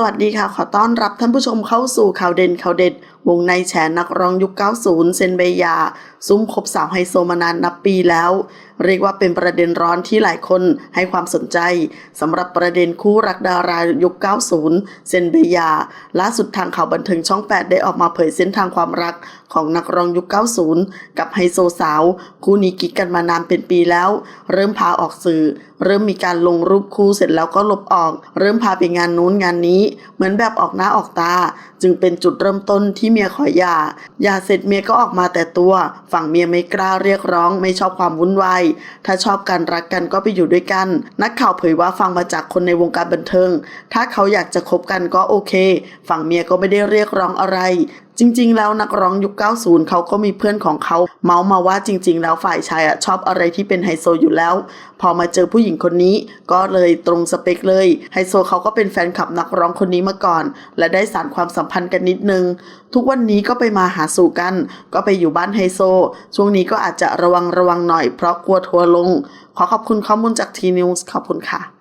สวัสดีค่ะ ขอต้อนรับท่านผู้ชมเข้าสู่ข่าวเด่นข่าวเด็ด วงในแฉนักร้องยุค 90 เซนเบยาซุ้มคบสาวไฮโซมานานนับปีแล้ว เรียกว่าเป็นประเด็นร้อนที่หลายคนให้ความสนใจสำหรับประเด็นคู่รักดารายุค 90 เซนเบียา ล่าสุดทางข่าวบันเทิงช่อง 8 ได้ออกมาเผยเส้นทางความรักของนักร้องยุค 90 กับไฮโซสาว คู่นี้กิ๊กกันมานานเป็นปีแล้ว เริ่มพาออกสื่อ เริ่มมีการลงรูปคู่เสร็จแล้วก็ลบออก เริ่มพาไปงานนู้นงานนี้ เหมือนแบบออกหน้าออกตา จึงเป็นจุดเริ่มต้นที่เมียขอหย่าหย่าเสร็จเมียก็ออกมาแต่ตัวฝั่งเมียไม่กล้าเรียกร้อง ไม่ชอบความวุ่นวาย ถ้าชอบกันรักกันก็ไปอยู่ด้วยกัน นักข่าวเผยว่าฟังมาจากคนในวงการบันเทิง ถ้าเขาอยากจะคบกันก็โอเค ฝั่งเมียก็ไม่ได้เรียกร้องอะไร จริง ๆ แล้วนักร้องยุค 90 เขาก็มีเพื่อนของเขาเมาส์มาว่าจริง ๆ แล้วฝ่ายชายอะชอบอะไรที่เป็นไฮโซอยู่แล้ว พอมาเจอผู้หญิงคนนี้ก็เลยตรงสเปคเลยไฮโซเขาก็เป็นแฟนคลับนักร้องคนนี้มาก่อน และได้สานความสัมพันธ์กันนิดนึง ทุกวันนี้ก็ไปมาหาสู่กัน ก็ไปอยู่บ้านไฮโซ ช่วงนี้ก็อาจจะระวังระวังหน่อยเพราะกลัวทัวร์ลง ขอขอบคุณข้อมูลจากทีนิวส์ขอบคุณค่ะ